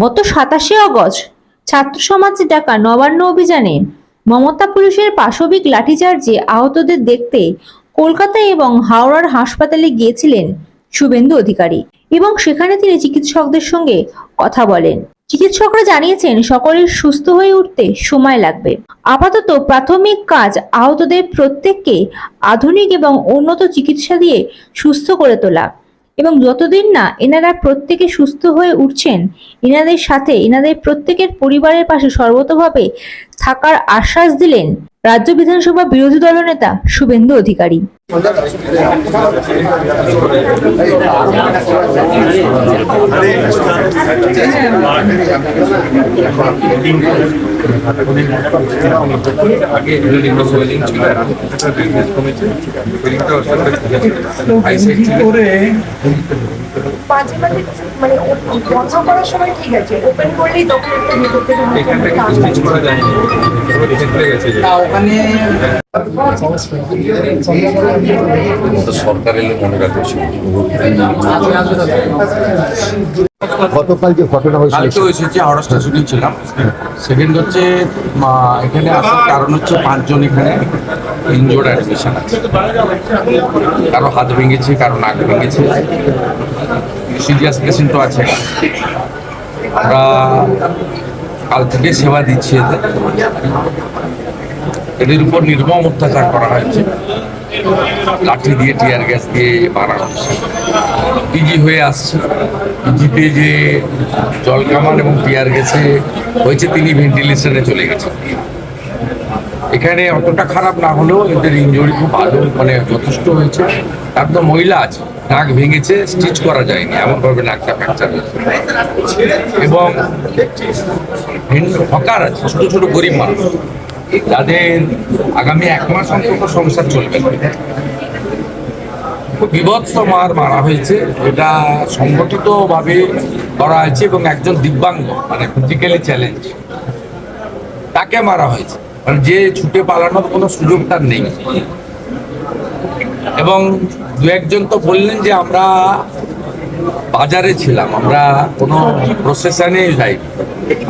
গত সাতাশে অগস্ট ছাত্র সমাজে ডাকা নবান্ন অভিযানে মমতা পুলিশের পাশবিক লাঠিচার্জে আহতদের দেখতে কলকাতা এবং হাওড়ার হাসপাতালে গিয়েছিলেন শুভেন্দু অধিকারী এবং সেখানে তিনি চিকিৎসকদের সঙ্গে কথা বলেন। চিকিৎসকরা জানিয়েছেন সকলের সুস্থ হয়ে উঠতে সময় লাগবে। আপাতত প্রাথমিক কাজ আহতদের প্রত্যেককে আধুনিক এবং উন্নত চিকিৎসা দিয়ে সুস্থ করে তোলা। এবং যতদিন না এনারা প্রত্যেকে সুস্থ হয়ে উঠছেন, এনাদের সাথে, এনাদের প্রত্যেকের পরিবারের পাশে সর্বতভাবে থাকার আশ্বাস দিলেন রাজ্য বিধানসভা বিরোধী দলনেতা শুভেন্দু অধিকারী। মাঝে মাঝে মানে বন্ধ করার সময় ঠিক আছে ওপেন করলেই তখন একটা ভিতর থেকে এখান থেকে স্টিচ করা যায়নি ক্ষেত্রে গেছে যে তো সরকার এলে মনে রাখছি গতকাল যে ঘটনা হয়েছিল কালকে এসেছি হাওড়া স্টেশনে ছিলাম সেকেন্ড হচ্ছে মা, এখানে আসার কারণ হচ্ছে পাঁচজন এখানে ইনজোর্ড অ্যাডমিশন আছে। কারও হাত ভেঙেছে কারও নাক ভেঙেছে। সিরিয়াস পেশেন্টও আছে। আমরা কাল থেকে সেবা দিচ্ছি এদের এদের উপর নির্মম অত্যাচার করা হয়েছে। লাঠি দিয়ে, টিয়ার গ্যাস দিয়ে মারা হচ্ছে পিজি হয়ে আসছে। পিজিতে যে জল কামান এবং টিয়ার গ্যাসে হয়েছে, তিনি ভেন্টিলেশনে চলে গেছেন। এখানে অতটা খারাপ না হলেও এদের ইঞ্জুরি খুব ভালো মানে যথেষ্ট হয়েছে। তার তো মহিলা আছে। নাক ভেঙেছে স্টিচ করা যায়নি। এমনভাবে নাকটা ফ্র্যাকচার হয়েছে। এবং হকার আছে, ছোটো, ছোট গরিব মানুষ। যাদের আগামী এক মাস অন্তত সংসার চলবে। বিভৎস মার মারা হয়েছে। এটা সংগঠিতভাবে করা হয়েছে এবং একজন দিব্যাঙ্গ মানে ফিজিক্যালি চ্যালেঞ্জ তাকে মারা হয়েছে। মানে যে ছুটে পালানোর কোনো সুযোগ তার নেই। এবং দু একজন তো বললেন যে আমরা বাজারে ছিলাম, আমরা কোনো প্রসেশনে যাই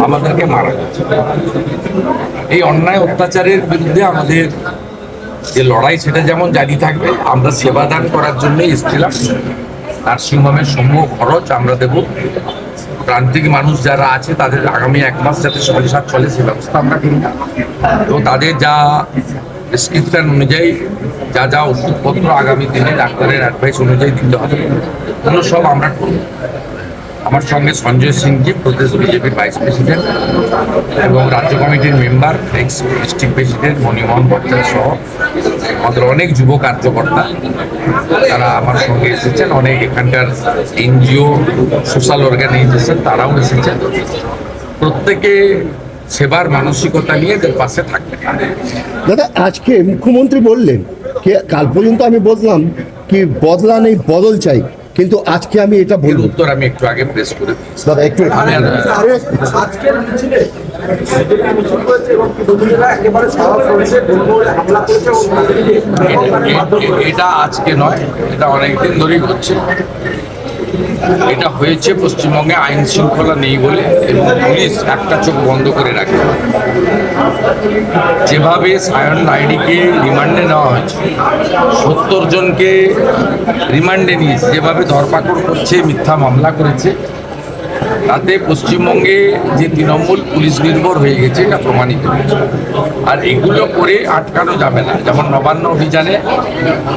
আমাদেরকে মারা এই অন্যায় অত্যাচারের বিরুদ্ধে আমাদের যে লড়াই, সেটা যেমন জারি থাকবে, আমরা সেবাদান করার জন্য এসেছিলাম। নার্সিংহোমের সমূহ খরচ আমরা দেব। প্রান্তিক মানুষ যারা আছে, তাদের আগামী এক মাস যাতে সংসার চলে, সে ব্যবস্থা আমরা করি তো তাদের যা প্রেসক্রিপশন অনুযায়ী, যা যা ওষুধপত্র আগামী দিনে ডাক্তারের অ্যাডভাইস অনুযায়ী দিতে হবে সব আমরা করব। আমার সঙ্গে সঞ্জয় সিংজি, প্রদেশ বিজেপির ভাইস প্রেসিডেন্ট এবং রাজ্য কমিটির member ex district president Monimohan Bhattacharya সহ আমাদের অনেক যুব কার্যকর্তা। তারা আমার সঙ্গে এসেছেন। অনেক এখানকার এনজিও সোশ্যাল অর্গানাইজেশন তারাও এসেছেন। প্রত্যেকে সেবার মানসিকতা নিয়ে এদের পাশে থাকবে। দাদা, আজকে মুখ্যমন্ত্রী বললেন কাল পর্যন্ত আমি বললাম কি বদলা নেই বদল চাই। কিন্তু আজকে আমি এটা বলি বলব। উত্তর আমি একটু আগে প্রেস করে দাদা একটু আমি আজকের মিছিলে এটা আজকে নয় এটা অনেকদিন ধরেই হচ্ছে। এটা হয়েছে পশ্চিমবঙ্গে আইন শৃঙ্খলা নেই বলে এবং পুলিশ একটা চোখ বন্ধ করে রাখে। যেভাবে সায়ন নাইডিকে রিমান্ডে নেওয়া হয়েছে, সত্তর জনকে রিমান্ডে নিয়েছে, যেভাবে ধরপাকড় করছে, মিথ্যা মামলা করেছে তাতে পশ্চিমবঙ্গে যে তৃণমূল পুলিশ নির্ভর হয়ে গেছে, এটা প্রমাণিত হয়েছে। আর এগুলো করে আটকানো যাবে না। যেমন নবান্ন অভিযানে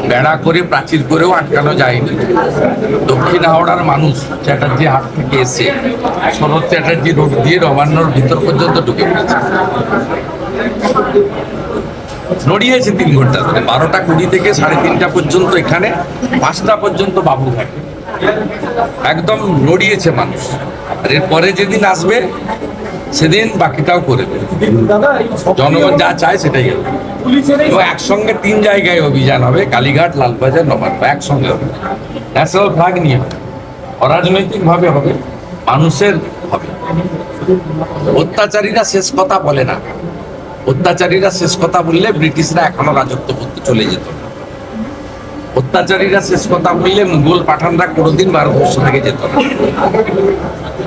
বেড়া করে, প্রাচীর করেও আটকানো যায়নি। দক্ষিণ হাওড়ার মানুষ চ্যাটার্জি হাট থেকে এসে শরৎ চ্যাটার্জি রোড দিয়ে নবান্নর ভিতর পর্যন্ত ঢুকে পড়েছে। নড়িয়েছে তিন ঘণ্টা ধরে। বারোটা কুড়ি থেকে সাড়ে তিনটা পর্যন্ত এখানে, পাঁচটা পর্যন্ত বাবুঘাট একদম নড়িয়েছে মানুষ। আর এরপরে যেদিন আসবে, সেদিন বাকিটাও করে দেবে। জনগণ যা চায় সেটাই হবে। একসঙ্গে তিন জায়গায় অভিযান হবে, কালীঘাট, লালবাজার নবান্ন একসঙ্গে হবে। ন্যাশনাল ফ্ল্যাগ নিয়ে হবে। অরাজনৈতিকভাবে হবে, মানুষের হবে। অত্যাচারীরা শেষ কথা বলে না। অত্যাচারীরা শেষ কথা বললে ব্রিটিশরা এখনও রাজত্ব করতে চলে যেত অত্যাচারীরা শেষ কথা বললে মুঘল পাঠানরা কোনোদিন ভারতবর্ষ থেকে যেত না।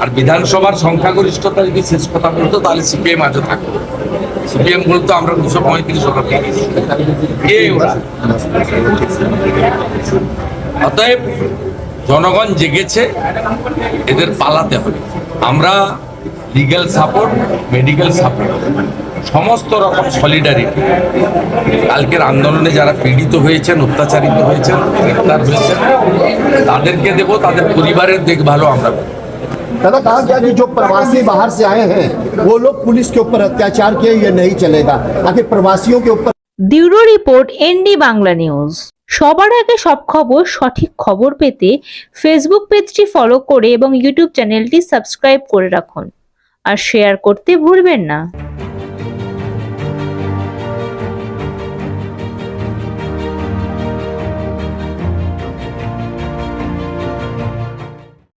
আর বিধানসভার সংখ্যাগরিষ্ঠতা যদি শেষ কথা বলতো, তাহলে সিপিএম আজও থাকতো। সিপিএম বলতো, আমরা দুশো পঁয়ত্রিশ অতএব জনগণ জেগেছে, এদের পালাতে হবে। আমরা লিগ্যাল সাপোর্ট মেডিকেল সাপোর্ট সমস্ত রকম সলিডারিটি কালকের আন্দোলনে যারা পীড়িত হয়েছেন অত্যাচারিত হয়েছেন গ্রেপ্তার হয়েছেন তাদেরকে দেব তাদের পরিবারের দেখভালও আমরা করব। दादा कहा गया कि जो प्रवासी बाहर से आए हैं वो लोग पुलिस के ऊपर अत्याचार किए ये नहीं चलेगा आखिर प्रवासियों के ऊपर bureau report ND Bangla news সবার আগে সব খবর সঠিক খবর পেতে ফেসবুক পেজটি ফলো করে এবং ইউটিউব চ্যানেলটি সাবস্ক্রাইব করে রাখুন আর শেয়ার করতে ভুলবেন না